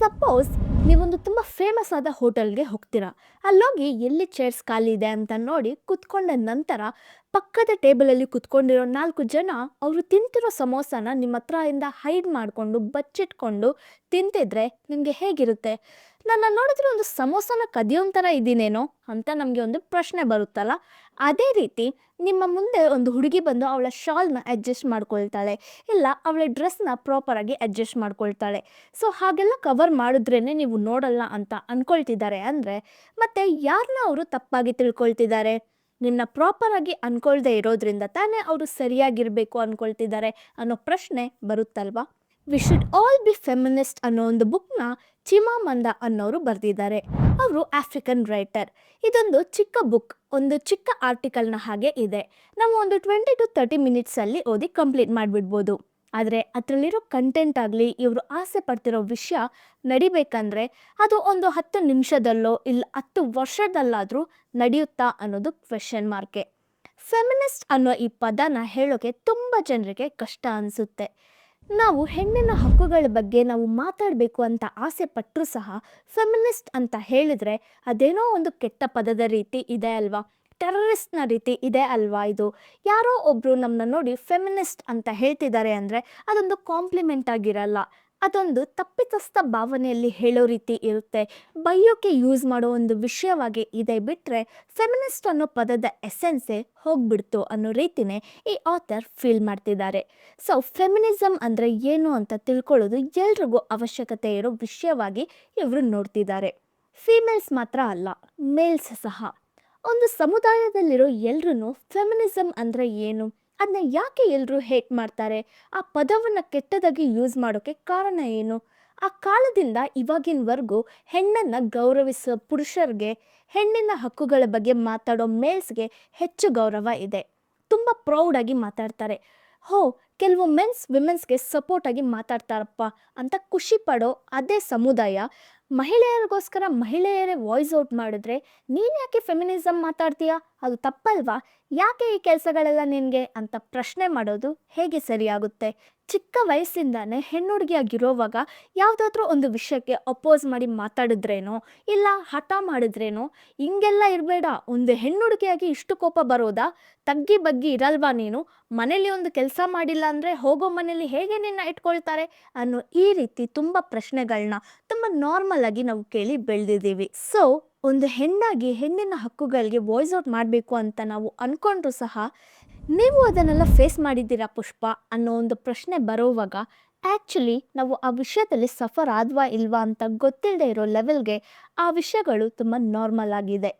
Suppose ನೀವೊಂದು ತುಂಬ famous ಆದ ಹೋಟೆಲ್ಗೆ ಹೋಗ್ತೀರಾ. ಅಲ್ಲೋಗಿ ಎಲ್ಲಿ ಚೇರ್ಸ್ ಖಾಲಿ ಇದೆ ಅಂತ ನೋಡಿ ಕುತ್ಕೊಂಡ ನಂತರ ಪಕ್ಕದ ಟೇಬಲಲ್ಲಿ ಕುತ್ಕೊಂಡಿರೋ ನಾಲ್ಕು ಜನ ಅವರು ತಿಂತಿರೋ ಸಮೋಸನ ನಿಮ್ಮ ಹತ್ರ ಇಂದ ಹೈಡ್ ಮಾಡಿಕೊಂಡು ಬಚ್ಚಿಟ್ಕೊಂಡು ತಿಂತಿದ್ರೆ ನಿಮಗೆ ಹೇಗಿರುತ್ತೆ? ನನ್ನ ನೋಡಿದ್ರೆ ಒಂದು ಸಮೋಸನ ಕದಿಯೋಂಥರ ಥರ ಇದ್ದೀನೇನೋ ಅಂತ ನಮಗೆ ಒಂದು ಪ್ರಶ್ನೆ ಬರುತ್ತಲ್ಲ? ಅದೇ ರೀತಿ ನಿಮ್ಮ ಮುಂದೆ ಒಂದು ಹುಡುಗಿ ಬಂದು ಅವಳ ಶಾಲ್ನ ಅಡ್ಜಸ್ಟ್ ಮಾಡ್ಕೊಳ್ತಾಳೆ. ಇಲ್ಲ, ಅವಳ ಡ್ರೆಸ್ನ ಪ್ರಾಪರಾಗಿ ಅಡ್ಜಸ್ಟ್ ಮಾಡ್ಕೊಳ್ತಾಳೆ. ಸೊ ಹಾಗೆಲ್ಲ ಕವರ್ ಮಾಡಿದ್ರೇ ನೀವು ನೋಡಲ್ಲ ಅಂತ ಅಂದ್ಕೊಳ್ತಿದ್ದಾರೆ ಅಂದರೆ, ಮತ್ತೆ ಯಾರನ್ನ ಅವರು ತಪ್ಪಾಗಿ ತಿಳ್ಕೊಳ್ತಿದ್ದಾರೆ? ನಿಮ್ಮನ್ನ ಪ್ರಾಪರಾಗಿ ಅಂದ್ಕೊಳ್ದೇ ಇರೋದ್ರಿಂದ ತಾನೇ ಅವರು ಸರಿಯಾಗಿರಬೇಕು ಅಂದ್ಕೊಳ್ತಿದ್ದಾರೆ ಅನ್ನೋ ಪ್ರಶ್ನೆ ಬರುತ್ತಲ್ವಾ? We should all be feminist ಅನ್ನೋ ಒಂದು ಬುಕ್ನ ಚಿಮಾಮಂದ ಅನ್ನೋರು ಬರೆದಿದ್ದಾರೆ. ಅವರು ಆಫ್ರಿಕನ್ ರೈಟರ್ ಇದೊಂದು ಚಿಕ್ಕ ಬುಕ್ ಒಂದು ಚಿಕ್ಕ ಆರ್ಟಿಕಲ್ನ ಹಾಗೆ ಇದೆ. ನಾವು ಒಂದು ಟ್ವೆಂಟಿ ಟು ತರ್ಟಿ ಮಿನಿಟ್ಸಲ್ಲಿ ಓದಿ ಕಂಪ್ಲೀಟ್ ಮಾಡಿಬಿಡ್ಬೋದು. ಆದರೆ ಅದರಲ್ಲಿರೋ ಕಂಟೆಂಟ್ ಆಗಲಿ, ಇವರು ಆಸೆ ಪಡ್ತಿರೋ ವಿಷಯ ನಡಿಬೇಕಂದ್ರೆ ಅದು ಒಂದು ಹತ್ತು ನಿಮಿಷದಲ್ಲೋ ಇಲ್ಲ ಹತ್ತು ವರ್ಷದಲ್ಲಾದರೂ ನಡೆಯುತ್ತಾ ಅನ್ನೋದು ಕ್ವೆಶನ್ ಮಾರ್ಕೆ ಫೆಮಿನಿಸ್ಟ್ ಅನ್ನೋ ಈ ಪದನ ಹೇಳೋಕೆ ತುಂಬ ಜನರಿಗೆ ಕಷ್ಟ ಅನಿಸುತ್ತೆ. ನಾವು ಹೆಣ್ಣಿನ ಹಕ್ಕುಗಳ ಬಗ್ಗೆ ನಾವು ಮಾತಾಡಬೇಕು ಅಂತ ಆಸೆ ಪಟ್ಟರು ಸಹ ಫೆಮಿನಿಸ್ಟ್ ಅಂತ ಹೇಳಿದರೆ ಅದೇನೋ ಒಂದು ಕೆಟ್ಟ ಪದದ ರೀತಿ ಇದೆ ಅಲ್ವಾ? ಟೆರರಿಸ್ಟ್ನ ರೀತಿ ಇದೆ ಅಲ್ವಾ ಇದು? ಯಾರೋ ಒಬ್ಬರು ನಮ್ಮನ್ನ ನೋಡಿ ಫೆಮಿನಿಸ್ಟ್ ಅಂತ ಹೇಳ್ತಿದ್ದಾರೆ ಅಂದರೆ ಅದೊಂದು ಕಾಂಪ್ಲಿಮೆಂಟ್ ಆಗಿರಲ್ಲ. ಅದೊಂದು ತಪ್ಪಿತಸ್ಥ ಭಾವನೆಯಲ್ಲಿ ಹೇಳೋ ರೀತಿ ಇರುತ್ತೆ. ಬೈಯೋಕೆ ಯೂಸ್ ಮಾಡೋ ಒಂದು ವಿಷಯವಾಗಿ ಇದೆ ಬಿಟ್ಟರೆ ಫೆಮಿನಿಸ್ಟ್ ಅನ್ನೋ ಪದದ ಎಸೆನ್ಸೇ ಹೋಗ್ಬಿಡ್ತು ಅನ್ನೋ ರೀತಿನೇ ಈ ಆಥರ್ ಫೀಲ್ ಮಾಡ್ತಿದ್ದಾರೆ. ಸೊ ಫೆಮಿನಿಸಮ್ ಅಂದರೆ ಏನು ಅಂತ ತಿಳ್ಕೊಳ್ಳೋದು ಎಲ್ರಿಗೂ ಅವಶ್ಯಕತೆ ಇರೋ ವಿಷಯವಾಗಿ ಇವರು ನೋಡ್ತಿದ್ದಾರೆ. ಫೀಮೇಲ್ಸ್ ಮಾತ್ರ ಅಲ್ಲ ಮೇಲ್ಸ್ ಸಹ. ಒಂದು ಸಮುದಾಯದಲ್ಲಿರೋ ಎಲ್ರೂ ಫೆಮಿನಿಸಮ್ ಅಂದರೆ ಏನು? ಅದನ್ನ ಯಾಕೆ ಎಲ್ಲರೂ ಹೇಟ್ ಮಾಡ್ತಾರೆ? ಆ ಪದವನ್ನು ಕೆಟ್ಟದಾಗಿ ಯೂಸ್ ಮಾಡೋಕ್ಕೆ ಕಾರಣ ಏನು? ಆ ಕಾಲದಿಂದ ಇವಾಗಿನವರೆಗೂ ಹೆಣ್ಣನ್ನು ಗೌರವಿಸೋ ಪುರುಷರಿಗೆ, ಹೆಣ್ಣಿನ ಹಕ್ಕುಗಳ ಬಗ್ಗೆ ಮಾತಾಡೋ ಮೇಲ್ಸ್ಗೆ ಹೆಚ್ಚು ಗೌರವ ಇದೆ. ತುಂಬ ಪ್ರೌಡಾಗಿ ಮಾತಾಡ್ತಾರೆ. ಹೋ, ಕೆಲವು ಮೆನ್ಸ್ ವಿಮೆನ್ಸ್ಗೆ ಸಪೋರ್ಟಾಗಿ ಮಾತಾಡ್ತಾರಪ್ಪ ಅಂತ ಖುಷಿ ಪಡೋ ಅದೇ ಸಮುದಾಯ. ಮಹಿಳೆಯರಿಗೋಸ್ಕರ ಮಹಿಳೆಯರೇ ವಾಯ್ಸ್ ಔಟ್ ಮಾಡಿದ್ರೆ ನೀನು ಯಾಕೆ ಫೆಮಿನಿಸಮ್ ಮಾತಾಡ್ತೀಯಾ? ಅದು ತಪ್ಪಲ್ವಾ? ಯಾಕೆ ಈ ಕೆಲಸಗಳೆಲ್ಲ ನಿನಗೆ ಅಂತ ಪ್ರಶ್ನೆ ಮಾಡೋದು ಹೇಗೆ ಸರಿಯಾಗುತ್ತೆ? ಚಿಕ್ಕ ವಯಸ್ಸಿಂದಾನೇ ಹೆಣ್ಣುಡುಗಿಯಾಗಿರೋವಾಗ ಯಾವುದಾದ್ರೂ ಒಂದು ವಿಷಯಕ್ಕೆ ಅಪೋಸ್ ಮಾಡಿ ಮಾತಾಡಿದ್ರೇನೋ, ಇಲ್ಲ ಹಠ ಮಾಡಿದ್ರೇನೋ, ಹಿಂಗೆಲ್ಲ ಇರಬೇಡ. ಒಂದು ಹೆಣ್ಣುಡುಗಿಯಾಗಿ ಇಷ್ಟು ಕೋಪ ಬರೋದಾ? ತಗ್ಗಿ ಬಗ್ಗಿ ಇರಲ್ವಾ ನೀನು? ಮನೇಲಿ ಒಂದು ಕೆಲಸ ಮಾಡಿಲ್ಲ ಅಂದರೆ ಹೋಗೋ ಮನೇಲಿ ಹೇಗೆ ನಿನ್ನ ಇಟ್ಕೊಳ್ತಾರೆ? ಅನ್ನೋ ಈ ರೀತಿ ತುಂಬ ಪ್ರಶ್ನೆಗಳನ್ನ ತುಂಬ ನಾರ್ಮಲ್ ಆಗಿ ನಾವು ಕೇಳಿ ಬೆಳೆದಿದ್ದೀವಿ. ಸೊ ಒಂದು ಹೆಣ್ಣಾಗಿ ಹೆಣ್ಣಿನ ಹಕ್ಕುಗಳಿಗೆ ವಾಯ್ಸ್ ಔಟ್ ಮಾಡಬೇಕು ಅಂತ ನಾವು ಅಂದ್ಕೊಂಡ್ರೂ ಸಹ, ನೀವು ಅದನ್ನೆಲ್ಲ ಫೇಸ್ ಮಾಡಿದ್ದೀರಾ ಪುಷ್ಪ ಅನ್ನೋ ಒಂದು ಪ್ರಶ್ನೆ ಬರೋವಾಗ ಆ್ಯಕ್ಚುಲಿ ನಾವು ಆ ವಿಷಯದಲ್ಲಿ ಸಫರ್ ಆದ್ವಾ ಇಲ್ವಾ ಅಂತ ಗೊತ್ತಿಲ್ಲದೆ ಇರೋ ಲೆವೆಲ್ಗೆ ಆ ವಿಷಯಗಳು ತುಂಬ ನಾರ್ಮಲ್ ಆಗಿದೆ.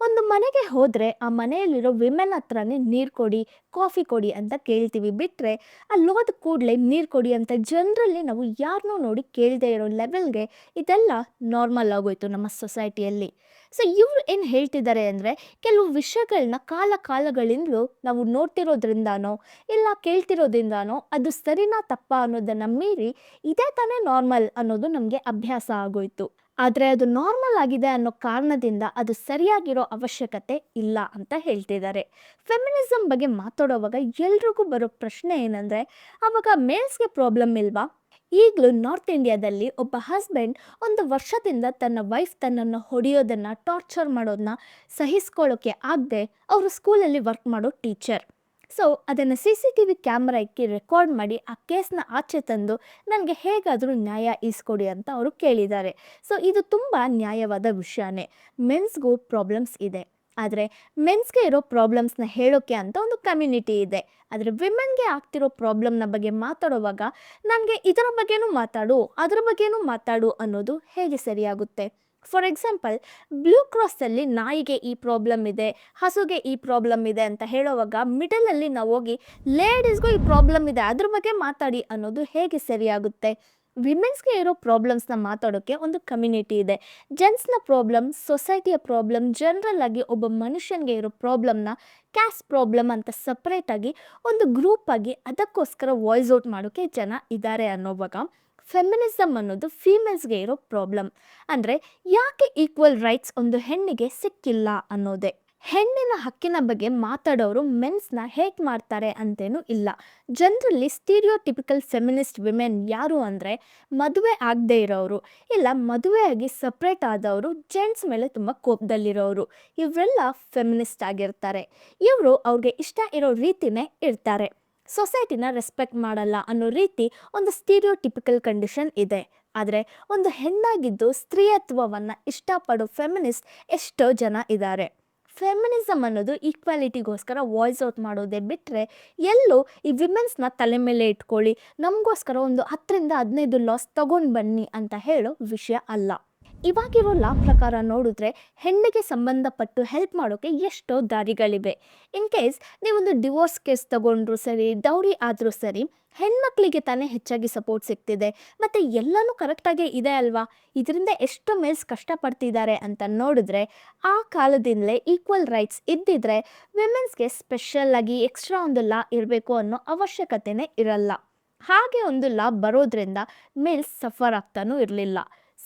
ಒಂದು ಮನೆಗೆ ಹೋದರೆ ಆ ಮನೆಯಲ್ಲಿರೋ ವಿಮೆನ್ ಹತ್ರನೇ ನೀರು ಕೊಡಿ ಕಾಫಿ ಕೊಡಿ ಅಂತ ಕೇಳ್ತೀವಿ. ಬಿಟ್ಟರೆ ಅಲ್ಲಿ ಹೋದ ಕೂಡಲೇ ನೀರು ಕೊಡಿ ಅಂತ ಜನರಲ್ಲಿ ನಾವು ಯಾರನ್ನೂ ನೋಡಿ ಕೇಳದೇ ಇರೋ ಲೆವೆಲ್ಗೆ ಇದೆಲ್ಲ ನಾರ್ಮಲ್ ಆಗೋಯ್ತು ನಮ್ಮ ಸೊಸೈಟಿಯಲ್ಲಿ ಸೊ ಇವರು ಏನು ಹೇಳ್ತಿದ್ದಾರೆ ಅಂದರೆ, ಕೆಲವು ವಿಷಯಗಳನ್ನ ಕಾಲ ಕಾಲಗಳಿಂದಲೂ ನಾವು ನೋಡ್ತಿರೋದ್ರಿಂದನೋ, ಇಲ್ಲ ಕೇಳ್ತಿರೋದ್ರಿಂದನೋ, ಅದು ಸರಿನಾ ತಪ್ಪಾ ಅನ್ನೋದನ್ನು ಮೀರಿ ಇದೇ ತಾನೇ ನಾರ್ಮಲ್ ಅನ್ನೋದು ನಮಗೆ ಅಭ್ಯಾಸ ಆಗೋಯ್ತು. ಆದರೆ ಅದು ನಾರ್ಮಲ್ ಆಗಿದೆ ಅನ್ನೋ ಕಾರಣದಿಂದ ಅದು ಸರಿಯಾಗಿರೋ ಅವಶ್ಯಕತೆ ಇಲ್ಲ ಅಂತ ಹೇಳ್ತಿದ್ದಾರೆ. ಫೆಮಿನಿಸಮ್ ಬಗ್ಗೆ ಮಾತಾಡೋವಾಗ ಎಲ್ರಿಗೂ ಬರೋ ಪ್ರಶ್ನೆ ಏನಂದರೆ ಆವಾಗ ಮೇಲ್ಸ್ಗೆ ಪ್ರಾಬ್ಲಮ್ ಇಲ್ವಾ? ಈಗಲೂ ನಾರ್ತ್ ಇಂಡಿಯಾದಲ್ಲಿ ಒಬ್ಬ ಹಸ್ಬೆಂಡ್ ಒಂದು ವರ್ಷದಿಂದ ತನ್ನ ವೈಫ್ ತನ್ನನ್ನು ಹೊಡೆಯೋದನ್ನು, ಟಾರ್ಚರ್ ಮಾಡೋದನ್ನ ಸಹಿಸ್ಕೊಳ್ಳೋಕ್ಕೆ ಆಗದೆ ಅವರು ಸ್ಕೂಲಲ್ಲಿ ವರ್ಕ್ ಮಾಡೋ ಟೀಚರ್. ಸೊ, ಅದನ್ನು C C T V camera ಇಕ್ಕಿ ರೆಕಾರ್ಡ್ ಮಾಡಿ ಆ ಕೇಸ್ನ ಆಚೆ ತಂದು ನನಗೆ ಹೇಗಾದರೂ ನ್ಯಾಯ ಈಸ್ಕೊಡಿ ಅಂತ ಅವರು ಕೇಳಿದ್ದಾರೆ. ಸೊ, ಇದು ತುಂಬ ನ್ಯಾಯವಾದ ವಿಷಯನೇ. ಮೆನ್ಸ್ಗೂ ಪ್ರಾಬ್ಲಮ್ಸ್ ಇದೆ. ಆದರೆ ಮೆನ್ಸ್ಗೆ ಇರೋ ಪ್ರಾಬ್ಲಮ್ಸ್ನ ಹೇಳೋಕ್ಕೆ ಅಂತ ಒಂದು ಕಮ್ಯುನಿಟಿ ಇದೆ. ಆದರೆ ವಿಮೆನ್ಗೆ ಆಗ್ತಿರೋ ಪ್ರಾಬ್ಲಮ್ನ ಬಗ್ಗೆ ಮಾತಾಡುವಾಗ ನನಗೆ ಇದರ ಬಗ್ಗೆನೂ ಮಾತಾಡು, ಅದರ ಬಗ್ಗೆನೂ ಮಾತಾಡು ಅನ್ನೋದು ಹೇಗೆ ಸರಿಯಾಗುತ್ತೆ? ಫಾರ್ ಎಕ್ಸಾಂಪಲ್ ಬ್ಲೂ ಕ್ರಾಸಲ್ಲಿ ನಾಯಿಗೆ ಈ ಪ್ರಾಬ್ಲಮ್ ಇದೆ, ಹಸುಗೆ ಈ ಪ್ರಾಬ್ಲಮ್ ಇದೆ ಅಂತ ಹೇಳೋವಾಗ ಮಿಡಲಲ್ಲಿ ನಾವು ಹೋಗಿ ಲೇಡೀಸ್ಗೂ ಈ ಪ್ರಾಬ್ಲಮ್ ಇದೆ, ಅದ್ರ ಬಗ್ಗೆ ಮಾತಾಡಿ ಅನ್ನೋದು ಹೇಗೆ ಸರಿಯಾಗುತ್ತೆ? ವಿಮೆನ್ಸ್ಗೆ ಇರೋ ಪ್ರಾಬ್ಲಮ್ಸ್ನ ಮಾತಾಡೋಕ್ಕೆ ಒಂದು ಕಮ್ಯುನಿಟಿ ಇದೆ. ಜೆಂಟ್ಸ್ನ ಪ್ರಾಬ್ಲಮ್ ಸೊಸೈಟಿಯ ಪ್ರಾಬ್ಲಮ್ ಜನರಲ್ ಆಗಿ ಒಬ್ಬ ಮನುಷ್ಯನಿಗೆ ಇರೋ ಪ್ರಾಬ್ಲಮ್ನ ಕ್ಯಾಸ್ಟ್ ಪ್ರಾಬ್ಲಮ್ ಅಂತ ಸಪ್ರೇಟಾಗಿ ಒಂದು ಗ್ರೂಪ್ ಆಗಿ ಅದಕ್ಕೋಸ್ಕರ ವಾಯ್ಸ್ ಔಟ್ ಮಾಡೋಕ್ಕೆ ಜನ ಇದ್ದಾರೆ ಅನ್ನೋವಾಗ ಫೆಮಿನಿಸಮ್ ಅನ್ನೋದು ಫೀಮೇಲ್ಸ್ಗೆ ಇರೋ ಪ್ರಾಬ್ಲಮ್ ಅಂದರೆ ಯಾಕೆ ಈಕ್ವಲ್ ರೈಟ್ಸ್ ಒಂದು ಹೆಣ್ಣಿಗೆ ಸಿಕ್ಕಿಲ್ಲ ಅನ್ನೋದೇ? ಹೆಣ್ಣಿನ ಹಕ್ಕಿನ ಬಗ್ಗೆ ಮಾತಾಡೋರು ಮೆನ್ಸ್ನ ಹೇಟ್ ಮಾಡ್ತಾರೆ ಅಂತೇನೂ ಇಲ್ಲ. ಜನರಲ್ಲಿ ಸ್ಟೀರಿಯೋಟಿಪಿಕಲ್ ಫೆಮಿನಿಸ್ಟ್ ವಿಮೆನ್ ಯಾರು ಅಂದರೆ ಮದುವೆ ಆಗದೆ ಇರೋರು. ಇಲ್ಲ, ಮದುವೆಯಾಗಿ ಸಪ್ರೇಟ್ ಆದವರು ಜೆಂಟ್ಸ್ ಮೇಲೆ ತುಂಬ ಕೋಪದಲ್ಲಿರೋರು. ಇವರೆಲ್ಲ ಫೆಮಿನಿಸ್ಟ್ ಆಗಿರ್ತಾರೆ. ಇವರು ಅವ್ರಿಗೆ ಇಷ್ಟ ಇರೋ ರೀತಿನೇ ಇರ್ತಾರೆ. ಸೊಸೈಟಿನ ರೆಸ್ಪೆಕ್ಟ್ ಮಾಡಲ್ಲ ಅನ್ನೋ ರೀತಿ ಒಂದು ಸ್ಟೀರಿಯೋಟಿಪಿಕಲ್ ಕಂಡೀಷನ್ ಇದೆ. ಆದರೆ ಒಂದು ಹೆಣ್ಣಾಗಿದ್ದು ಸ್ತ್ರೀಯತ್ವವನ್ನು ಇಷ್ಟಪಡೋ ಫೆಮಿನಿಸ್ಟ್ ಎಷ್ಟೋ ಜನ ಇದ್ದಾರೆ ಫೆಮಿನಿಸಮ್ ಅನ್ನೋದು ಈಕ್ವಾಲಿಟಿಗೋಸ್ಕರ ವಾಯ್ಸ್ ಔಟ್ ಮಾಡೋದೇ ಬಿಟ್ಟರೆ ಎಲ್ಲೂ ಈ ವಿಮೆನ್ಸ್ನ ತಲೆ ಮೇಲೆ ಇಟ್ಕೊಳ್ಳಿ. ನಮಗೋಸ್ಕರ ಒಂದು ಹತ್ತರಿಂದ ಹದಿನೈದು ಲಾಸ್ ತಗೊಂಡು ಬನ್ನಿ ಅಂತ ಹೇಳೋ ವಿಷಯ ಅಲ್ಲ. ಇವಾಗಿರೋ ಲಾ ಪ್ರಕಾರ ನೋಡಿದ್ರೆ ಹೆಣ್ಣಿಗೆ ಸಂಬಂಧಪಟ್ಟು ಹೆಲ್ಪ್ ಮಾಡೋಕ್ಕೆ ಎಷ್ಟೋ ದಾರಿಗಳಿವೆ. ಇನ್ ಕೇಸ್ ನೀವೊಂದು ಡಿವೋರ್ಸ್ ಕೇಸ್ ತಗೊಂಡ್ರು ಸರಿ ದೌರಿ ಆದರೂ ಸರಿ, ಹೆಣ್ಮಕ್ಳಿಗೆ ತಾನೇ ಹೆಚ್ಚಾಗಿ ಸಪೋರ್ಟ್ ಸಿಗ್ತಿದೆ. ಮತ್ತು ಎಲ್ಲನೂ ಕರೆಕ್ಟಾಗೇ ಇದೆ ಅಲ್ವಾ? ಇದರಿಂದ ಎಷ್ಟು ಮೇಲ್ಸ್ ಕಷ್ಟಪಡ್ತಿದ್ದಾರೆ ಅಂತ ನೋಡಿದ್ರೆ, ಆ ಕಾಲದಿಂದಲೇ ಈಕ್ವಲ್ ರೈಟ್ಸ್ ಇದ್ದಿದ್ರೆ ವಿಮೆನ್ಸ್ಗೆ ಸ್ಪೆಷಲ್ ಆಗಿ ಎಕ್ಸ್ಟ್ರಾ ಒಂದು ಲಾ ಇರಬೇಕು ಅನ್ನೋ ಅವಶ್ಯಕತೆನೇ ಇರಲ್ಲ. ಹಾಗೆ ಒಂದು ಲಾ ಬರೋದ್ರಿಂದ ಮೇಲ್ಸ್ ಸಫರ್ ಆಗ್ತಾನೂ ಇರಲಿಲ್ಲ.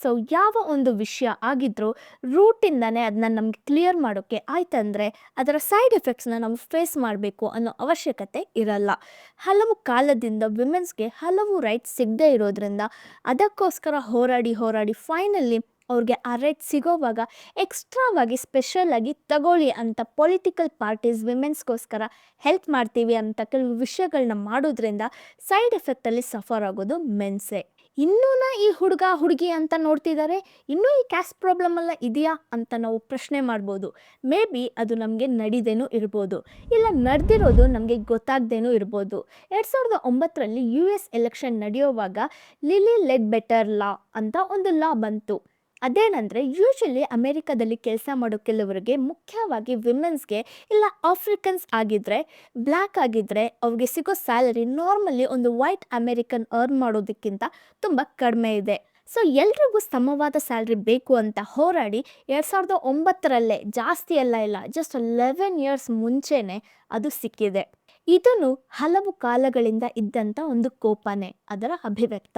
ಸೊ ಯಾವ ಒಂದು ವಿಷಯ ಆಗಿದ್ರೂ ರೂಟಿಂದನೇ ಅದನ್ನ ನಮ್ಗೆ ಕ್ಲಿಯರ್ ಮಾಡೋಕ್ಕೆ ಆಯ್ತಂದರೆ ಅದರ ಸೈಡ್ ಎಫೆಕ್ಟ್ಸ್ನ ನಾವು ಫೇಸ್ ಮಾಡಬೇಕು ಅನ್ನೋ ಅವಶ್ಯಕತೆ ಇರಲ್ಲ. ಹಲವು ಕಾಲದಿಂದ ವಿಮೆನ್ಸ್ಗೆ ಹಲವು ರೈಟ್ಸ್ ಸಿಗದೇ ಇರೋದ್ರಿಂದ ಅದಕ್ಕೋಸ್ಕರ ಹೋರಾಡಿ ಹೋರಾಡಿ ಫೈನಲಿ ಅವ್ರಿಗೆ ಆ ರೈಟ್ ಸಿಗೋವಾಗ ಎಕ್ಸ್ಟ್ರಾವಾಗಿ ಸ್ಪೆಷಲಾಗಿ ತಗೊಳ್ಳಿ ಅಂತ ಪೊಲಿಟಿಕಲ್ ಪಾರ್ಟೀಸ್ ವಿಮೆನ್ಸ್ಗೋಸ್ಕರ ಹೆಲ್ಪ್ ಮಾಡ್ತೀವಿ ಅಂತ ಕೆಲವು ವಿಷಯಗಳನ್ನ ಮಾಡೋದ್ರಿಂದ ಸೈಡ್ ಎಫೆಕ್ಟಲ್ಲಿ ಸಫರ್ ಆಗೋದು ಮೆನ್ಸೆ ಇನ್ನೂನ ಈ ಹುಡುಗ, ಹುಡುಗಿ ಅಂತ ನೋಡ್ತಿದ್ದಾರೆ ಇನ್ನೂ ಈ ಕ್ಯಾಸ್ಟ್ ಪ್ರಾಬ್ಲಮ್ ಎಲ್ಲ ಇದೆಯಾ ಅಂತ ನಾವು ಪ್ರಶ್ನೆ ಮಾಡ್ಬೋದು. ಮೇ ಬಿ ಅದು ನಮಗೆ ನಡಿದೇನೂ ಇರ್ಬೋದು. ಇಲ್ಲ ನಡೆದಿರೋದು ನಮಗೆ ಗೊತ್ತಾಗ್ದೇನೂ ಇರ್ಬೋದು. ಎರಡು ಸಾವಿರದ ಒಂಬತ್ತರಲ್ಲಿ ಯು ಎಸ್ ಎಲೆಕ್ಷನ್ ನಡೆಯುವಾಗ ಲಿಲಿ ಲೆಡ್ ಬೆಟರ್ ಲಾ ಅಂತ ಒಂದು ಲಾ ಬಂತು. ಅದೇನಂದರೆ ಯೂಶಲಿ ಅಮೇರಿಕಾದಲ್ಲಿ ಕೆಲಸ ಮಾಡೋ ಕೆಲವರಿಗೆ ಮುಖ್ಯವಾಗಿ ವಿಮೆನ್ಸ್ಗೆ ಇಲ್ಲ ಆಫ್ರಿಕನ್ಸ್ ಆಗಿದ್ದರೆ ಬ್ಲ್ಯಾಕ್ ಆಗಿದ್ದರೆ ಅವ್ರಿಗೆ ಸಿಗೋ ಸ್ಯಾಲರಿ ನಾರ್ಮಲಿ ಒಂದು ವೈಟ್ ಅಮೇರಿಕನ್ ಅರ್ನ್ ಮಾಡೋದಕ್ಕಿಂತ ತುಂಬ ಕಡಿಮೆ ಇದೆ. ಸೊ ಎಲ್ರಿಗೂ ಸಮವಾದ ಸ್ಯಾಲ್ರಿ ಬೇಕು ಅಂತ ಹೋರಾಡಿ ಎರಡು ಸಾವಿರದ ಒಂಬತ್ತರಲ್ಲೇ ಜಾಸ್ತಿ ಎಲ್ಲ ಇಲ್ಲ ಜಸ್ಟ್ ಲೆವೆನ್ ಇಯರ್ಸ್ ಮುಂಚೆನೇ ಅದು ಸಿಕ್ಕಿದೆ. ಇದನ್ನು ಹಲವು ಕಾಲಗಳಿಂದ ಇದ್ದಂಥ ಒಂದು ಕೋಪನೆ, ಅದರ ಅಭಿವ್ಯಕ್ತ.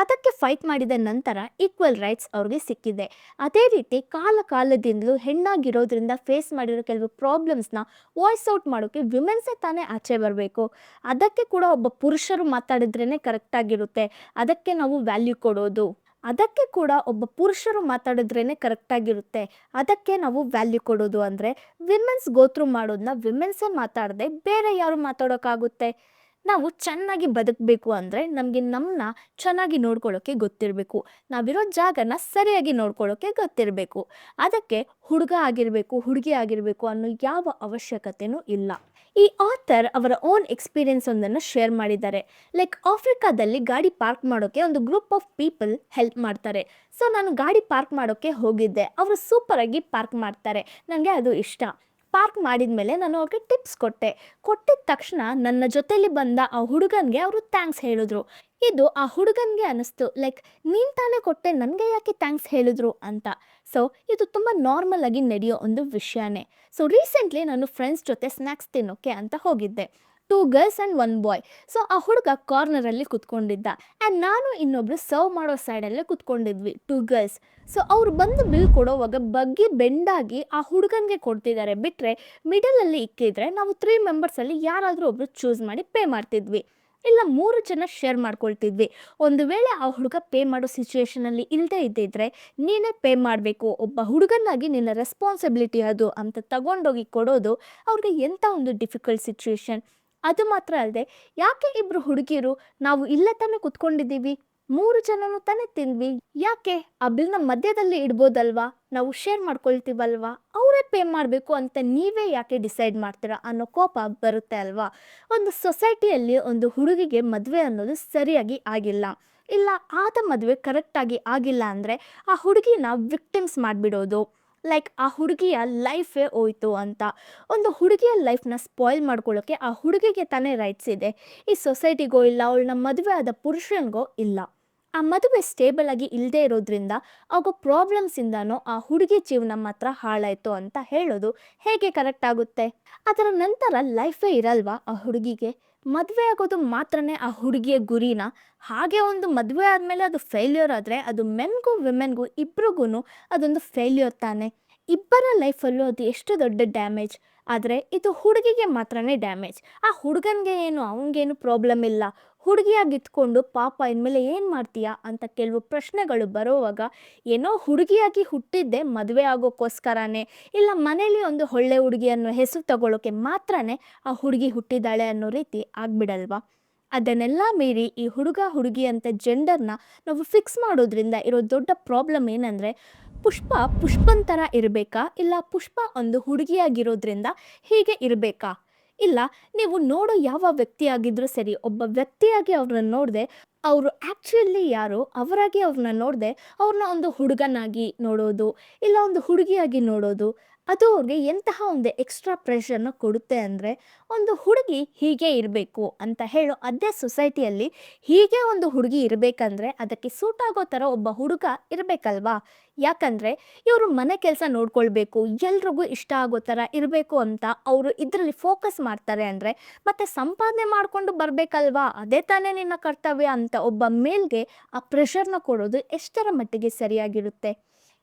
ಅದಕ್ಕೆ ಫೈಟ್ ಮಾಡಿದ ನಂತರ ಈಕ್ವಲ್ ರೈಟ್ಸ್ ಅವ್ರಿಗೆ ಸಿಕ್ಕಿದೆ. ಅದೇ ರೀತಿ ಕಾಲ ಕಾಲದಿಂದಲೂ ಹೆಣ್ಣಾಗಿರೋದ್ರಿಂದ ಫೇಸ್ ಮಾಡಿರೋ ಕೆಲವು ಪ್ರಾಬ್ಲಮ್ಸ್ನ ವಾಯ್ಸ್ ಔಟ್ ಮಾಡೋಕ್ಕೆ ವಿಮೆನ್ಸೇ ತಾನೇ ಆಚೆ ಬರಬೇಕು. ಅದಕ್ಕೆ ಕೂಡ ಒಬ್ಬ ಪುರುಷರು ಮಾತಾಡಿದ್ರೇ ಕರೆಕ್ಟಾಗಿರುತ್ತೆ ಅದಕ್ಕೆ ನಾವು ವ್ಯಾಲ್ಯೂ ಕೊಡೋದು. ಅದಕ್ಕೆ ಕೂಡ ಒಬ್ಬ ಪುರುಷರು ಮಾತಾಡಿದ್ರೇ ಕರೆಕ್ಟಾಗಿರುತ್ತೆ ಅದಕ್ಕೆ ನಾವು ವ್ಯಾಲ್ಯೂ ಕೊಡೋದು ಅಂದರೆ ವಿಮೆನ್ಸ್ ಗೋತ್ರು ಮಾಡೋದನ್ನ ವಿಮೆನ್ಸೇ ಮಾತಾಡದೆ ಬೇರೆ ಯಾರು ಮಾತಾಡೋಕ್ಕಾಗುತ್ತೆ? ನಾವು ಚೆನ್ನಾಗಿ ಬದುಕಬೇಕು ಅಂದರೆ ನಮಗೆ ನಮ್ಮನ್ನ ಚೆನ್ನಾಗಿ ನೋಡ್ಕೊಳ್ಳೋಕ್ಕೆ ಗೊತ್ತಿರಬೇಕು. ನಾವಿರೋ ಜಾಗನ ಸರಿಯಾಗಿ ನೋಡ್ಕೊಳ್ಳೋಕ್ಕೆ ಗೊತ್ತಿರಬೇಕು. ಅದಕ್ಕೆ ಹುಡುಗ ಆಗಿರಬೇಕು, ಹುಡುಗಿ ಆಗಿರಬೇಕು ಅನ್ನೋ ಯಾವ ಅವಶ್ಯಕತೆಯೂ ಇಲ್ಲ. ಈ ಆಥರ್ ಅವರ ಓನ್ ಎಕ್ಸ್ಪೀರಿಯನ್ಸ್ ಒಂದನ್ನು ಶೇರ್ ಮಾಡಿದ್ದಾರೆ. ಲೈಕ್ ಆಫ್ರಿಕಾದಲ್ಲಿ ಗಾಡಿ ಪಾರ್ಕ್ ಮಾಡೋಕ್ಕೆ ಒಂದು ಗ್ರೂಪ್ ಆಫ್ ಪೀಪಲ್ ಹೆಲ್ಪ್ ಮಾಡ್ತಾರೆ. ಸೊ ನಾನು ಗಾಡಿ ಪಾರ್ಕ್ ಮಾಡೋಕ್ಕೆ ಹೋಗಿದ್ದೆ. ಅವರು ಸೂಪರಾಗಿ ಪಾರ್ಕ್ ಮಾಡ್ತಾರೆ. ನನಗೆ ಅದು ಇಷ್ಟ. ಪಾರ್ಕ್ ಮಾಡಿದ ಮೇಲೆ ನಾನು ಅವ್ರಿಗೆ ಟಿಪ್ಸ್ ಕೊಟ್ಟೆ. ಕೊಟ್ಟಿದ ತಕ್ಷಣ ನನ್ನ ಜೊತೆಲಿ ಬಂದ ಆ ಹುಡುಗನಿಗೆ ಅವರು ಥ್ಯಾಂಕ್ಸ್ ಹೇಳಿದ್ರು. ಇದು ಆ ಹುಡುಗನಿಗೆ ಅನಿಸ್ತು. ಲೈಕ್, ನೀನು ತಾನೇ ಕೊಟ್ಟೆ, ನನಗೆ ಯಾಕೆ ಥ್ಯಾಂಕ್ಸ್ ಹೇಳಿದ್ರು ಅಂತ. ಸೊ, ಇದು ತುಂಬ ನಾರ್ಮಲ್ ಆಗಿ ನಡೆಯೋ ಒಂದು ವಿಷಯನೇ. ಸೊ, ರೀಸೆಂಟ್ಲಿ ನಾನು ಫ್ರೆಂಡ್ಸ್ ಜೊತೆ ಸ್ನ್ಯಾಕ್ಸ್ ತಿನ್ನೋಕ್ಕೆ ಅಂತ ಹೋಗಿದ್ದೆ. Two girls and one boy. So, ಆ ಹುಡುಗ ಕಾರ್ನರಲ್ಲಿ ಕುತ್ಕೊಂಡಿದ್ದ. ಆ್ಯಂಡ್ ನಾನು ಇನ್ನೊಬ್ರು ಸರ್ವ್ ಮಾಡೋ ಸೈಡಲ್ಲೇ ಕುತ್ಕೊಂಡಿದ್ವಿ, ಟೂ ಗರ್ಲ್ಸ್. ಸೊ ಅವ್ರು ಬಂದು ಬಿಲ್ ಕೊಡೋವಾಗ ಬಗ್ಗಿ ಬೆಂಡಾಗಿ ಆ ಹುಡುಗನಿಗೆ ಕೊಡ್ತಿದ್ದಾರೆ. ಬಿಟ್ಟರೆ ಮಿಡಲಲ್ಲಿ ಇಕ್ಕಿದ್ರೆ ನಾವು ತ್ರೀ ಮೆಂಬರ್ಸಲ್ಲಿ ಯಾರಾದರೂ ಒಬ್ರು ಚೂಸ್ ಮಾಡಿ ಪೇ ಮಾಡ್ತಿದ್ವಿ. ಇಲ್ಲ, ಮೂರು ಜನ ಶೇರ್ ಮಾಡ್ಕೊಳ್ತಿದ್ವಿ. ಒಂದು ವೇಳೆ ಆ ಹುಡುಗ ಪೇ ಮಾಡೋ ಸಿಚುವೇಷನಲ್ಲಿ ಇಲ್ಲದೆ ಇದ್ದಿದ್ರೆ ನೀನೇ ಪೇ ಮಾಡಬೇಕು. ಒಬ್ಬ ಹುಡುಗನಾಗಿ ನಿನ್ನ ರೆಸ್ಪಾನ್ಸಿಬಿಲಿಟಿ ಅದು ಅಂತ ತಗೊಂಡೋಗಿ ಕೊಡೋದು ಅವ್ರಿಗೆ ಎಂಥ ಒಂದು ಡಿಫಿಕಲ್ಟ್ ಸಿಚುವೇಶನ್ ಅದು ಮಾತ್ರ ಅಲ್ಲದೆ ಯಾಕೆ ಇಬ್ಬರು ಹುಡುಗಿಯರು ನಾವು ಇಲ್ಲೇ ತಾನೇ ಕುತ್ಕೊಂಡಿದ್ದೀವಿ? ಮೂರು ಜನನು ತಾನೇ ತಿಂದ್ವಿ. ಯಾಕೆ? ಆ ಬಿಲ್ನ ಮಧ್ಯದಲ್ಲಿ ಇಡ್ಬೋದಲ್ವಾ? ನಾವು ಶೇರ್ ಮಾಡ್ಕೊಳ್ತೀವಲ್ವಾ? ಅವರೇ ಪೇ ಮಾಡಬೇಕು ಅಂತ ನೀವೇ ಯಾಕೆ ಡಿಸೈಡ್ ಮಾಡ್ತೀರಾ ಅನ್ನೋ ಕೋಪ ಬರುತ್ತೆ ಅಲ್ವಾ? ಒಂದು ಸೊಸೈಟಿಯಲ್ಲಿ ಒಂದು ಹುಡುಗಿಗೆ ಮದುವೆ ಅನ್ನೋದು ಸರಿಯಾಗಿ ಆಗಿಲ್ಲ. ಇಲ್ಲ ಆದ ಮದುವೆ ಕರೆಕ್ಟಾಗಿ ಆಗಿಲ್ಲ ಅಂದರೆ ಆ ಹುಡುಗಿನ ವಿಕ್ಟಿಮ್ಸ್ ಮಾಡಿಬಿಡೋದು. ಲೈಕ್ ಆ ಹುಡುಗಿಯ ಲೈಫೇ ಹೋಯ್ತು ಅಂತ. ಒಂದು ಹುಡುಗಿಯ ಲೈಫ್ನ ಸ್ಪಾಯ್ಲ್ ಮಾಡ್ಕೊಳ್ಳೋಕ್ಕೆ ಆ ಹುಡುಗಿಗೆ ತಾನೇ ರೈಟ್ಸ್ ಇದೆ. ಈ ಸೊಸೈಟಿಗೋ ಇಲ್ಲ, ಅವಳನ್ನ ಮದುವೆ ಆದ ಪುರುಷನಿಗೋ ಇಲ್ಲ. ಆ ಮದುವೆ ಸ್ಟೇಬಲ್ ಆಗಿ ಇಲ್ಲದೆ ಇರೋದ್ರಿಂದ ಆಗೋ ಪ್ರಾಬ್ಲಮ್ಸಿಂದನೋ ಆ ಹುಡುಗಿ ಜೀವನ ಮಾತ್ರ ಹಾಳಾಯಿತು ಅಂತ ಹೇಳೋದು ಹೇಗೆ ಕರೆಕ್ಟ್ ಆಗುತ್ತೆ? ಅದರ ನಂತರ ಲೈಫೇ ಇರಲ್ವಾ ಆ ಹುಡುಗಿಗೆ? ಮದುವೆ ಆಗೋದು ಮಾತ್ರನೇ ಆ ಹುಡುಗಿಯ ಗುರಿನ? ಹಾಗೆ ಒಂದು ಮದುವೆ ಆದಮೇಲೆ ಅದು ಫೇಲ್ಯೂರ್ ಆದರೆ ಅದು ಮೆನ್ಗೂ ವಿಮೆನ್ಗೂ ಇಬ್ರಿಗೂ ಅದೊಂದು ಫೇಲ್ಯೂರ್ ತಾನೆ? ಇಬ್ಬರ ಲೈಫಲ್ಲೂ ಅದು ಎಷ್ಟು ದೊಡ್ಡ ಡ್ಯಾಮೇಜ್ ಆದರೆ ಇದು ಹುಡುಗಿಗೆ ಮಾತ್ರನೇ ಡ್ಯಾಮೇಜ್ ಆ ಹುಡುಗನಿಗೆ ಏನು ಅವನಿಗೇನು ಪ್ರಾಬ್ಲಮ್ ಇಲ್ಲ. ಹುಡುಗಿಯಾಗಿ ಇದ್ಕೊಂಡು ಪಾಪ ಇನ್ಮೇಲೆ ಏನು ಮಾಡ್ತೀಯಾ ಅಂತ ಕೆಲವು ಪ್ರಶ್ನೆಗಳು ಬರುವಾಗ ಏನೋ ಹುಡುಗಿಯಾಗಿ ಹುಟ್ಟಿದ್ದೆ ಮದುವೆ ಆಗೋಕ್ಕೋಸ್ಕರನೇ, ಇಲ್ಲ ಮನೇಲಿ ಒಂದು ಒಳ್ಳೆ ಹುಡುಗಿ ಅನ್ನೋ ಹೆಸರು ತಗೊಳ್ಳೋಕೆ ಮಾತ್ರನೇ ಆ ಹುಡುಗಿ ಹುಟ್ಟಿದ್ದಾಳೆ ಅನ್ನೋ ರೀತಿ ಆಗ್ಬಿಡಲ್ವಾ? ಅದನ್ನೆಲ್ಲ ಮೀರಿ ಈ ಹುಡುಗ ಹುಡುಗಿ ಅಂತ ಜೆಂಡರ್ನ ನಾವು ಫಿಕ್ಸ್ ಮಾಡೋದ್ರಿಂದ ಇರೋ ದೊಡ್ಡ ಪ್ರಾಬ್ಲಮ್ ಏನಂದರೆ ಪುಷ್ಪ ಪುಷ್ಪನ್ ಥರ ಇರಬೇಕಾ? ಇಲ್ಲ ಪುಷ್ಪ ಒಂದು ಹುಡುಗಿಯಾಗಿರೋದ್ರಿಂದ ಹೀಗೆ ಇರಬೇಕಾ? ಇಲ್ಲ, ನೀವು ನೋಡೋ ಯಾವ ವ್ಯಕ್ತಿಯಾಗಿದ್ರೂ ಸರಿ, ಒಬ್ಬ ವ್ಯಕ್ತಿಯಾಗಿ ಅವ್ರನ್ನ ನೋಡದೆ, ಅವರು ಆ್ಯಕ್ಚುಲಿ ಯಾರು, ಅವರಾಗಿ ಅವ್ರನ್ನ ನೋಡದೆ, ಅವ್ರನ್ನ ಒಂದು ಹುಡುಗನಾಗಿ ನೋಡೋದು, ಇಲ್ಲ ಒಂದು ಹುಡುಗಿಯಾಗಿ ನೋಡೋದು ಅದು ಅವ್ರಿಗೆ ಎಂತಹ ಒಂದು ಎಕ್ಸ್ಟ್ರಾ ಪ್ರೆಷರ್ನ ಕೊಡುತ್ತೆ ಅಂದರೆ ಒಂದು ಹುಡುಗಿ ಹೀಗೆ ಇರಬೇಕು ಅಂತ ಹೇಳೋ ಅದೇ ಸೊಸೈಟಿಯಲ್ಲಿ ಹೀಗೆ ಒಂದು ಹುಡುಗಿ ಇರಬೇಕಂದ್ರೆ ಅದಕ್ಕೆ ಸೂಟ್ ಆಗೋ ಥರ ಒಬ್ಬ ಹುಡುಗ ಇರಬೇಕಲ್ವಾ? ಯಾಕಂದರೆ ಇವರು ಮನೆ ಕೆಲಸ ನೋಡ್ಕೊಳ್ಬೇಕು, ಎಲ್ರಿಗೂ ಇಷ್ಟ ಆಗೋ ಥರ ಇರಬೇಕು ಅಂತ ಅವರು ಇದರಲ್ಲಿ ಫೋಕಸ್ ಮಾಡ್ತಾರೆ ಅಂದರೆ ಮತ್ತೆ ಸಂಪಾದನೆ ಮಾಡಿಕೊಂಡು ಬರಬೇಕಲ್ವಾ? ಅದೇ ತಾನೇ ನಿನ್ನ ಕರ್ತವ್ಯ ಅಂತ ಒಬ್ಬ ಮೇಲ್ಗೆ ಆ ಪ್ರೆಷರ್ನ ಕೊಡೋದು ಎಷ್ಟರ ಮಟ್ಟಿಗೆ ಸರಿಯಾಗಿರುತ್ತೆ?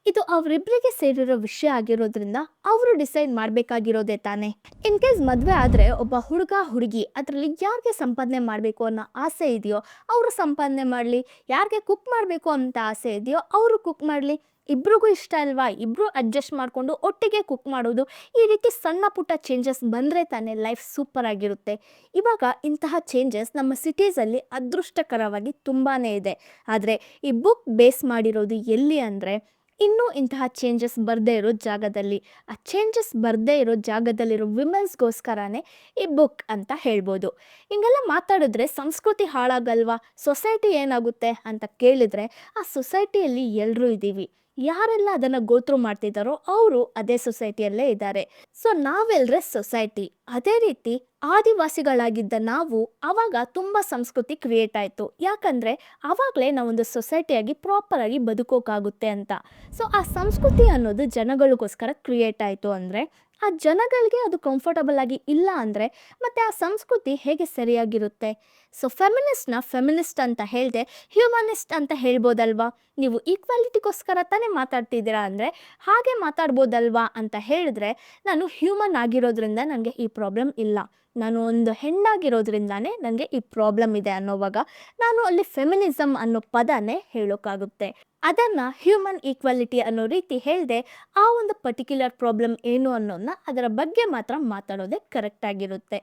ಇದು ಅವರಿಬ್ಬರಿಗೆ ಸೇರಿರೋ ವಿಷಯ ಆಗಿರೋದ್ರಿಂದ ಅವರು ಡಿಸೈಡ್ ಮಾಡಬೇಕಾಗಿರೋದೇ ತಾನೇ. ಇನ್ ಕೇಸ್ ಮದುವೆ ಆದರೆ ಒಬ್ಬ ಹುಡುಗ, ಹುಡುಗಿ ಅದರಲ್ಲಿ ಯಾರಿಗೆ ಸಂಪಾದನೆ ಮಾಡಬೇಕು ಅನ್ನೋ ಆಸೆ ಇದೆಯೋ ಅವರು ಸಂಪಾದನೆ ಮಾಡಲಿ, ಯಾರಿಗೆ ಕುಕ್ ಮಾಡಬೇಕು ಅಂತ ಆಸೆ ಇದೆಯೋ ಅವರು ಕುಕ್ ಮಾಡಲಿ. ಇಬ್ರಿಗೂ ಇಷ್ಟ ಅಲ್ವಾ? ಇಬ್ಬರು ಅಡ್ಜಸ್ಟ್ ಮಾಡಿಕೊಂಡು ಒಟ್ಟಿಗೆ ಕುಕ್ ಮಾಡೋದು ಈ ರೀತಿ ಸಣ್ಣ ಪುಟ್ಟ ಚೇಂಜಸ್ ಬಂದರೆ ತಾನೇ ಲೈಫ್ ಸೂಪರ್ ಆಗಿರುತ್ತೆ. ಇವಾಗ ಇಂತಹ ಚೇಂಜಸ್ ನಮ್ಮ ಸಿಟೀಸಲ್ಲಿ ಅದೃಷ್ಟಕರವಾಗಿ ತುಂಬಾ ಇದೆ. ಆದರೆ ಈ ಬುಕ್ ಬೇಸ್ ಮಾಡಿರೋದು ಎಲ್ಲಿ ಅಂದರೆ ಇನ್ನೂ ಇಂತಹ ಚೇಂಜಸ್ ಬರದೇ ಇರೋ ಜಾಗದಲ್ಲಿ, ಆ ಚೇಂಜಸ್ ಬರದೇ ಇರೋ ಜಾಗದಲ್ಲಿರೋ ವಿಮೆನ್ಸ್ಗೋಸ್ಕರನೇ ಈ ಬುಕ್ ಅಂತ ಹೇಳ್ಬೋದು. ಹಿಂಗೆಲ್ಲ ಮಾತಾಡಿದ್ರೆ ಸಂಸ್ಕೃತಿ ಹಾಳಾಗಲ್ವಾ? ಸೊಸೈಟಿ ಏನಾಗುತ್ತೆ ಅಂತ ಕೇಳಿದರೆ, ಆ ಸೊಸೈಟಿಯಲ್ಲಿ ಎಲ್ಲರೂ ಇದ್ದೀವಿ ಯಾರೆಲ್ಲ ಅದನ್ನು ಗೋತ್ರು ಮಾಡ್ತಿದ್ದಾರೋ ಅವರು ಅದೇ ಸೊಸೈಟಿಯಲ್ಲೇ ಇದ್ದಾರೆ. ಸೊ ನಾವೆಲ್ಲರೇ ಸೊಸೈಟಿ ಅದೇ ರೀತಿ ಆದಿವಾಸಿಗಳಾಗಿದ್ದ ನಾವು ಅವಾಗ ತುಂಬ ಸಂಸ್ಕೃತಿ ಕ್ರಿಯೇಟ್ ಆಯಿತು. ಯಾಕಂದರೆ ಆವಾಗಲೇ ನಾವೊಂದು ಸೊಸೈಟಿಯಾಗಿ ಪ್ರಾಪರಾಗಿ ಬದುಕೋಕ್ಕಾಗುತ್ತೆ ಅಂತ. ಸೊ ಆ ಸಂಸ್ಕೃತಿ ಅನ್ನೋದು ಜನಗಳಿಗೋಸ್ಕರ ಕ್ರಿಯೇಟ್ ಆಯಿತು ಅಂದರೆ ಆ ಜನಗಳಿಗೆ ಅದು ಕಂಫರ್ಟಬಲ್ ಆಗಿ ಇಲ್ಲ ಅಂದರೆ ಮತ್ತು ಆ ಸಂಸ್ಕೃತಿ ಹೇಗೆ ಸರಿಯಾಗಿರುತ್ತೆ? ಸೊ ಫೆಮಿನಿಸ್ಟ್ನ ಫೆಮಿನಿಸ್ಟ್ ಅಂತ ಹೇಳಿದೆ ಹ್ಯೂಮನಿಸ್ಟ್ ಅಂತ ಹೇಳ್ಬೋದಲ್ವಾ? ನೀವು ಈಕ್ವಾಲಿಟಿಗೋಸ್ಕರ ತಾನೇ ಮಾತಾಡ್ತಿದ್ದೀರಾ ಅಂದರೆ, ಹಾಗೆ ಮಾತಾಡ್ಬೋದಲ್ವಾ ಅಂತ ಹೇಳಿದ್ರೆ, ನಾನು ಹ್ಯೂಮನ್ ಆಗಿರೋದ್ರಿಂದ ನನಗೆ ಈ ಪ್ರಾಬ್ಲಮ್ ಇಲ್ಲ. ನಾನು ಒಂದು ಹೆಣ್ಣಾಗಿರೋದ್ರಿಂದಾನೇ ನನಗೆ ಈ ಪ್ರಾಬ್ಲಮ್ ಇದೆ ಅನ್ನೋವಾಗ ನಾನು ಅಲ್ಲಿ ಫೆಮಿನಿಸಮ್ ಅನ್ನೋ ಪದನೇ ಹೇಳೋಕ್ಕಾಗುತ್ತೆ. ಅದನ್ನು ಹ್ಯೂಮನ್ ಈಕ್ವಾಲಿಟಿ ಅನ್ನೋ ರೀತಿ ಹೇಳಿದೆ, ಆ ಒಂದು ಪರ್ಟಿಕ್ಯುಲರ್ ಪ್ರಾಬ್ಲಮ್ ಏನು ಅನ್ನೋದನ್ನ ಅದರ ಬಗ್ಗೆ ಮಾತ್ರ ಮಾತಾಡೋದೇ ಕರೆಕ್ಟ್ ಆಗಿರುತ್ತೆ.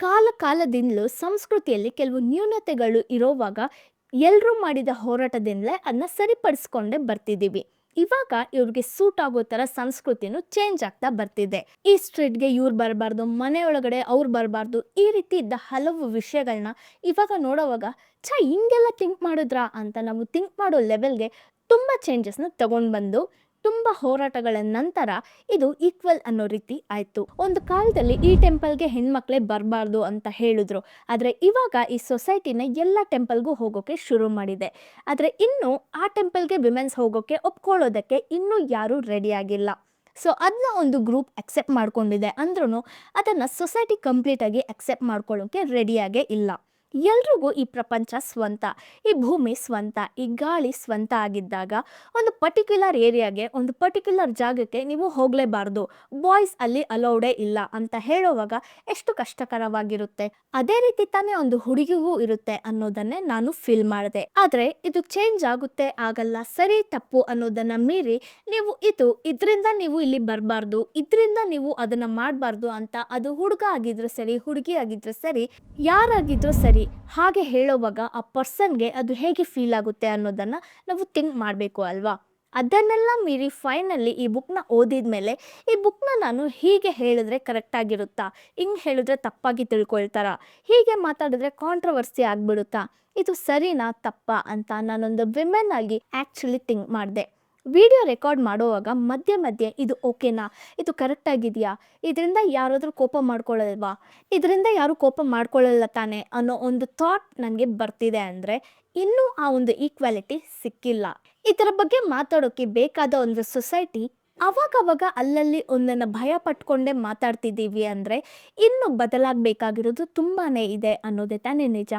ಕಾಲ ಕಾಲದಿಂದಲೂ ಸಂಸ್ಕೃತಿಯಲ್ಲಿ ಕೆಲವು ನ್ಯೂನತೆಗಳು ಇರೋವಾಗ ಎಲ್ಲರೂ ಮಾಡಿದ ಹೋರಾಟದಿಂದಲೇ ಅದನ್ನ ಸರಿಪಡಿಸ್ಕೊಂಡೇ ಬರ್ತಿದ್ದೀವಿ ಇವಾಗ ಇವ್ರಿಗೆ ಸೂಟ್ ಆಗೋ ಥರ ಸಂಸ್ಕೃತಿನೂ ಚೇಂಜ್ ಆಗ್ತಾ ಬರ್ತಿದೆ. ಈ ಸ್ಟ್ರೀಟ್ಗೆ ಇವ್ರು ಬರಬಾರ್ದು, ಮನೆಯೊಳಗಡೆ ಅವ್ರು ಬರಬಾರ್ದು, ಈ ರೀತಿ ಇದ್ದ ಹಲವು ವಿಷಯಗಳನ್ನ ಇವಾಗ ನೋಡೋವಾಗ, ಛ, ಹಿಂಗೆಲ್ಲ ಥಿಂಕ್ ಮಾಡಿದ್ರಾ ಅಂತ ನಾವು ಥಿಂಕ್ ಮಾಡೋ ಲೆವೆಲ್ಗೆ ತುಂಬ ಚೇಂಜಸ್ನ ತಗೊಂಡು ಬಂದು ತುಂಬ ಹೋರಾಟಗಳ ನಂತರ ಇದು ಈಕ್ವಲ್ ಅನ್ನೋ ರೀತಿ ಆಯಿತು. ಒಂದು ಕಾಲದಲ್ಲಿ ಈ ಟೆಂಪಲ್ಗೆ ಹೆಣ್ಮಕ್ಳೇ ಬರಬಾರ್ದು ಅಂತ ಹೇಳಿದ್ರು. ಆದರೆ ಇವಾಗ ಈ ಸೊಸೈಟಿನ ಎಲ್ಲ ಟೆಂಪಲ್ಗೂ ಹೋಗೋಕೆ ಶುರು ಮಾಡಿದೆ. ಆದರೆ ಇನ್ನು ಆ ಟೆಂಪಲ್ಗೆ ವಿಮೆನ್ಸ್ ಹೋಗೋಕೆ ಒಪ್ಕೊಳ್ಳೋದಕ್ಕೆ ಇನ್ನೂ ಯಾರೂ ರೆಡಿ ಆಗಿಲ್ಲ. ಸೊ ಅದನ್ನ ಒಂದು ಗ್ರೂಪ್ ಅಕ್ಸೆಪ್ಟ್ ಮಾಡ್ಕೊಂಡಿದೆ ಅಂದ್ರೂ ಅದನ್ನು ಸೊಸೈಟಿ ಕಂಪ್ಲೀಟಾಗಿ ಅಕ್ಸೆಪ್ಟ್ ಮಾಡ್ಕೊಳ್ಳೋಕ್ಕೆ ರೆಡಿಯಾಗೇ ಇಲ್ಲ. ಎಲ್ರಿಗೂ ಈ ಪ್ರಪಂಚ ಸ್ವಂತ, ಈ ಭೂಮಿ ಸ್ವಂತ, ಈ ಗಾಳಿ ಸ್ವಂತ ಆಗಿದ್ದಾಗ ಒಂದು ಪರ್ಟಿಕ್ಯುಲರ್ ಏರಿಯಾಗೆ ಒಂದು ಪರ್ಟಿಕ್ಯುಲರ್ ಜಾಗಕ್ಕೆ ನೀವು ಹೋಗಲೇಬಾರ್ದು. ಬಾಯ್ಸ್ ಅಲ್ಲಿ ಅಲೌಡೇ ಇಲ್ಲ ಅಂತ ಹೇಳುವಾಗ ಎಷ್ಟು ಕಷ್ಟಕರವಾಗಿರುತ್ತೆ. ಅದೇ ರೀತಿ ತಾನೇ ಒಂದು ಹುಡುಗಿಗೂ ಇರುತ್ತೆ ಅನ್ನೋದನ್ನೇ ನಾನು ಫೀಲ್ ಮಾಡಿದೆ. ಆದರೆ ಇದು ಚೇಂಜ್ ಆಗುತ್ತೆ, ಆಗಲ್ಲ, ಸರಿ, ತಪ್ಪು ಅನ್ನೋದನ್ನ ಮೀರಿ ನೀವು ಇದು, ಇದರಿಂದ ನೀವು ಇಲ್ಲಿ ಬರಬಾರ್ದು, ಇದರಿಂದ ನೀವು ಅದನ್ನ ಮಾಡಬಾರ್ದು ಅಂತ ಅದು ಹುಡುಗ ಆಗಿದ್ರು ಸರಿ, ಹುಡುಗಿ ಆಗಿದ್ರು ಸರಿ, ಯಾರಾಗಿದ್ರು ಸರಿ ಹಾಗೆ ಹೇಳೋವಾಗ ಆ ಪರ್ಸನ್ಗೆ ಅದು ಹೇಗೆ ಫೀಲ್ ಆಗುತ್ತೆ ಅನ್ನೋದನ್ನು ನಾವು ಥಿಂಕ್ ಮಾಡಬೇಕು ಅಲ್ವಾ? ಅದನ್ನೆಲ್ಲ ಮೀರಿ ಫೈನಲಿ ಈ ಬುಕ್ನ ಓದಿದ ಮೇಲೆ ಈ ಬುಕ್ನ ನಾನು ಹೀಗೆ ಹೇಳಿದ್ರೆ ಕರೆಕ್ಟಾಗಿರುತ್ತಾ ಹಿಂಗೆ ಹೇಳಿದ್ರೆ ತಪ್ಪಾಗಿ ತಿಳ್ಕೊಳ್ತಾರಾ? ಹೀಗೆ ಮಾತಾಡಿದ್ರೆ ಕಾಂಟ್ರವರ್ಸಿ ಆಗಿಬಿಡುತ್ತಾ? ಇದು ಸರಿನಾ ತಪ್ಪಾ ಅಂತ ನಾನೊಂದು ವಿಮೆನ್ ಆಗಿ ಆ್ಯಕ್ಚುಲಿ ಥಿಂಕ್ ಮಾಡಿದೆ. ವಿಡಿಯೋ ರೆಕಾರ್ಡ್ ಮಾಡುವಾಗ ಮಧ್ಯೆ ಮಧ್ಯೆ ಇದು ಓಕೆನಾ? ಇದು ಕರೆಕ್ಟ್ ಆಗಿದೆಯಾ? ಇದರಿಂದ ಯಾರಾದರೂ ಕೋಪ ಮಾಡ್ಕೊಳ್ಳಲ್ವಾ? ಇದರಿಂದ ಯಾರು ಕೋಪ ಮಾಡ್ಕೊಳ್ಳಲ್ಲ ತಾನೆ ಅನ್ನೋ ಒಂದು ಥಾಟ್ ನನಗೆ ಬರ್ತಿದೆ ಅಂದರೆ ಇನ್ನೂ ಆ ಒಂದು ಈಕ್ವಾಲಿಟಿ ಸಿಕ್ಕಿಲ್ಲ. ಇದರ ಬಗ್ಗೆ ಮಾತಾಡೋಕ್ಕೆ ಬೇಕಾದ ಒಂದು ಸೊಸೈಟಿ ಅವಾಗವಾಗ ಅಲ್ಲಲ್ಲಿ ಒಂದನ್ನು ಭಯ ಪಟ್ಕೊಂಡೇ ಮಾತಾಡ್ತಿದ್ದೀವಿ ಅಂದರೆ ಇನ್ನೂ ಬದಲಾಗಬೇಕಾಗಿರೋದು ತುಂಬಾ ಇದೆ ಅನ್ನೋದೇ ತಾನೇ ನಿಜ?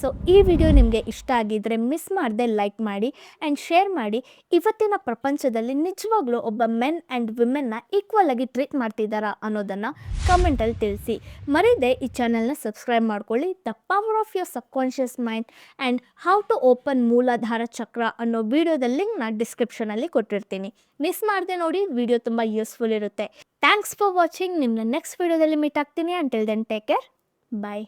ಸೊ ಈ ವಿಡಿಯೋ ನಿಮಗೆ ಇಷ್ಟ ಆಗಿದ್ದರೆ ಮಿಸ್ ಮಾಡದೆ ಲೈಕ್ ಮಾಡಿ ಆ್ಯಂಡ್ ಶೇರ್ ಮಾಡಿ. ಇವತ್ತಿನ ಪ್ರಪಂಚದಲ್ಲಿ ನಿಜವಾಗ್ಲೂ ಒಬ್ಬ ಮೆನ್ ಆ್ಯಂಡ್ ವಿಮೆನ್ನ ಈಕ್ವಲ್ ಆಗಿ ಟ್ರೀಟ್ ಮಾಡ್ತಿದ್ದಾರಾ ಅನ್ನೋದನ್ನು ಕಮೆಂಟಲ್ಲಿ ತಿಳಿಸಿ. ಮರೀದೆ ಈ ಚಾನಲ್ನ ಸಬ್ಸ್ಕ್ರೈಬ್ ಮಾಡ್ಕೊಳ್ಳಿ. The power of your subconscious mind and how to open Muladhara chakra ಅನ್ನೋ ವಿಡಿಯೋದ ಲಿಂಕ್ನ ಡಿಸ್ಕ್ರಿಪ್ಷನಲ್ಲಿ ಕೊಟ್ಟಿರ್ತೀನಿ. ಮಿಸ್ ಮಾಡದೆ ನೋಡಿ ವಿಡಿಯೋ ತುಂಬ ಯೂಸ್ಫುಲ್ ಇರುತ್ತೆ. ಥ್ಯಾಂಕ್ಸ್ ಫಾರ್ ವಾಚಿಂಗ್ ನಿಮ್ಮನ್ನ ನೆಕ್ಸ್ಟ್ ವಿಡಿಯೋದಲ್ಲಿ ಮೀಟ್ ಆಗ್ತೀನಿ. Until then take care bye